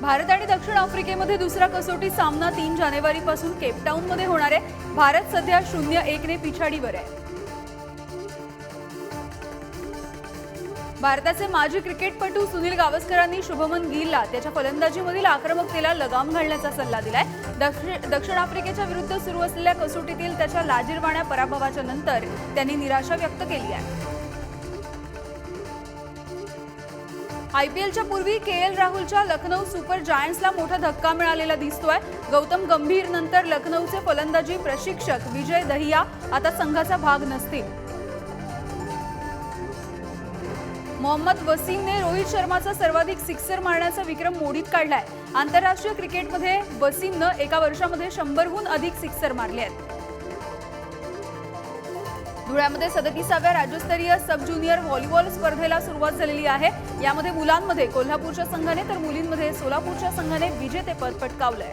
भारत आणि दक्षिण आफ्रिकेमध्ये दुसरा कसोटी सामना तीन जानेवारीपासून केपटाऊनमध्ये होणार आहे. भारत सध्या शून्य एकने पिछाडीवर आहे. भारताचे माजी क्रिकेटपटू सुनील गावस्करांनी शुभमन गिलला त्याच्या फलंदाजीमधील आक्रमकतेला लगाम घालण्याचा सल्ला दिलाय. दक्षिण दक्षिण आफ्रिकेच्या विरुद्ध सुरू असलेल्या कसोटीतील त्याच्या लाजीरवाण्या पराभवाच्या नंतर त्यांनी निराशा व्यक्त केली आहे. आयपीएलच्या पूर्वी के एल राहुलच्या लखनौ सुपर जायंट्सला मोठा धक्का मिळालेला दिसतोय. गौतम गंभीर नंतर लखनौचे फलंदाजी प्रशिक्षक विजय दहिया आता संघाचा भाग नसतील. मोहम्मद वसीमने रोहित शर्माचा सर्वाधिक सिक्सर मारण्याचा विक्रम मोडीत काढलाय. आंतरराष्ट्रीय क्रिकेटमध्ये वसीमनं एका वर्षामध्ये शंभरहून अधिक सिक्सर मारले आहेत. धुळ्यामध्ये सदतीसाव्या राज्यस्तरीय सब ज्युनियर व्हॉलीबॉल स्पर्धेला सुरुवात झालेली आहे. यामध्ये मुलांमध्ये कोल्हापूरच्या संघाने तर मुलींमध्ये सोलापूरच्या संघाने विजेतेपद पटकावलंय.